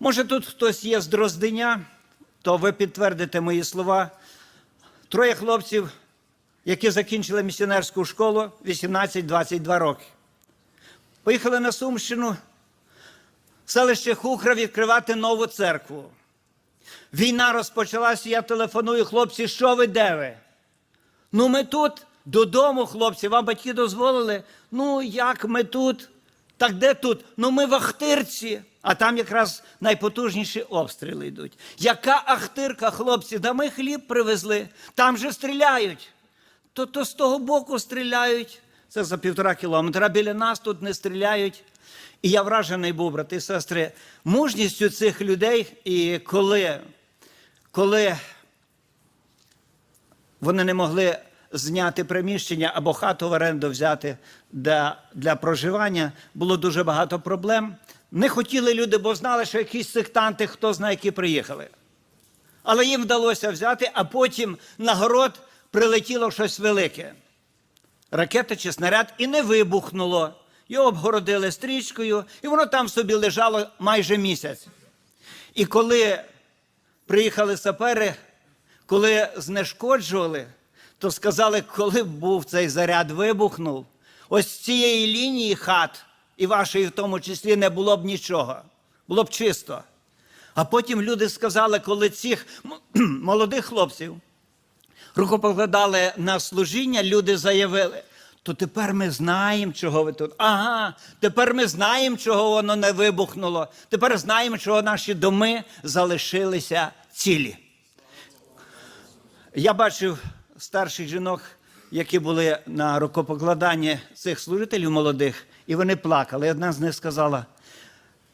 Може, тут хтось є з Дрозденя, то ви підтвердите мої слова. Троє хлопців, які закінчили місіонерську школу 18-22 роки. Поїхали на Сумщину, в селище Хухра відкривати нову церкву. Війна розпочалася, я телефоную, хлопці, що ви де ви? Ну, ми тут, додому, хлопці, вам батьки дозволили. Ну, як ми тут? Так де тут? Ну, ми в Ахтирці, а там якраз найпотужніші обстріли йдуть. Яка Ахтирка, хлопці? Да ми хліб привезли, там же стріляють. То, то з того боку стріляють. Це за півтора кілометра. Біля нас тут не стріляють. І я вражений був, брати і сестри, мужністю цих людей. І коли, коли вони не могли зняти приміщення або хату в оренду взяти для, для проживання, було дуже багато проблем. Не хотіли люди, бо знали, що якісь сектанти, хто знає, які приїхали. Але їм вдалося взяти, а потім на город прилетіло щось велике. Ракета чи снаряд і не вибухнуло. Його обгородили стрічкою, і воно там собі лежало майже місяць. І коли приїхали сапери, коли знешкоджували, то сказали, коли б був цей заряд вибухнув, ось цієї лінії хат, і вашої в тому числі, не було б нічого. Було б чисто. А потім люди сказали, коли цих молодих хлопців рукопокладали на служіння, люди заявили. То тепер ми знаємо, чого ви тут. Ага, тепер ми знаємо, чого воно не вибухнуло. Тепер знаємо, чого наші доми залишилися цілі. Я бачив старших жінок, які були на рукопокладанні цих служителів молодих, і вони плакали. Одна з них сказала: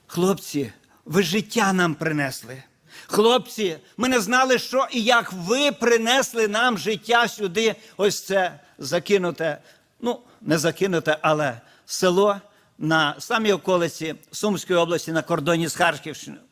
Хлопці, ви життя нам принесли. Хлопці, ми не знали, що і як ви принесли нам життя сюди. Ось це закинуте, ну, не закинуте, але село на самій околиці Сумської області на кордоні з Харківщиною.